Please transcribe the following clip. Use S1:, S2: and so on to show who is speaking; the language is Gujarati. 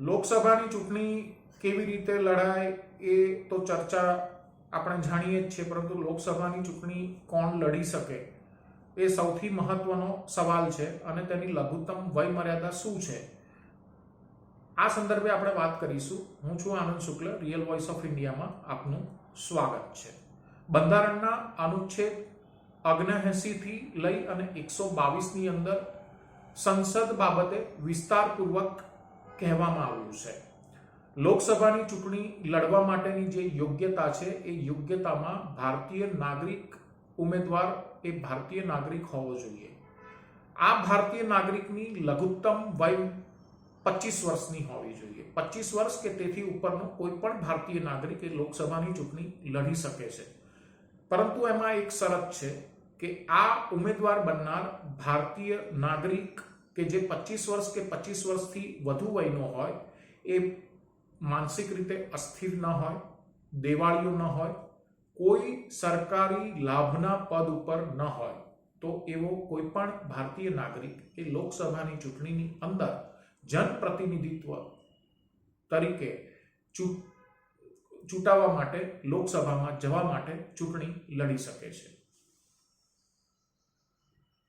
S1: લોકસભાની ચૂંટણી કેવી રીતે લડાય એ તો ચર્ચા આપણે જાણીએ જ છીએ, પરંતુ લોકસભાની ચૂંટણી કોણ લડી શકે એ સૌથી મહત્વનો સવાલ છે અને તેની લઘુત્તમ વય મર્યાદા શું છે? આ સંદર્ભે આપણે વાત કરીશું. હું છું Anand Shukla real voice of ઇન્ડિયામાં આપનું સ્વાગત છે. બંધારણના અનુચ્છેદ અગ્નેએંસી લઈ અને એકસો બાવીસની અંદર સંસદ બાબતે વિસ્તારપૂર્વક કહેવામાં આવ્યું છે. લોકસભાની ચૂંટણી લડવા માટેની જે યોગ્યતા છે, એ યોગ્યતામાં ભારતીય નાગરિક ઉમેદવાર એ ભારતીય નાગરિક હોવો જોઈએ. આ ભારતીય નાગરિકની લઘુત્તમ વય પચીસ વર્ષની હોવી જોઈએ. પચીસ વર્ષ કે તેથી ઉપરનો કોઈ પણ ભારતીય નાગરિક એ લોકસભાની ચૂંટણી લડી શકે છે. પરંતુ એમાં એક શરત છે કે આ ઉમેદવાર બનનાર ભારતીય નાગરિક કે જે પચીસ વર્ષ કે પચીસ વર્ષથી વધુ વયનો હોય, એ માનસિક રીતે અસ્થિર ન હોય દેવાળીઓ ન હોય, કોઈ સરકારી લાભના પદ ઉપર ન હોય, તો એવો કોઈ પણ ભારતીય નાગરિક એ લોકસભાની ચૂંટણીની અંદર જનપ્રતિનિધિત્વ તરીકે ચૂંટ, ચૂંટાવા માટે લોકસભામાં જવા માટે ચૂંટણી લડી શકે છે.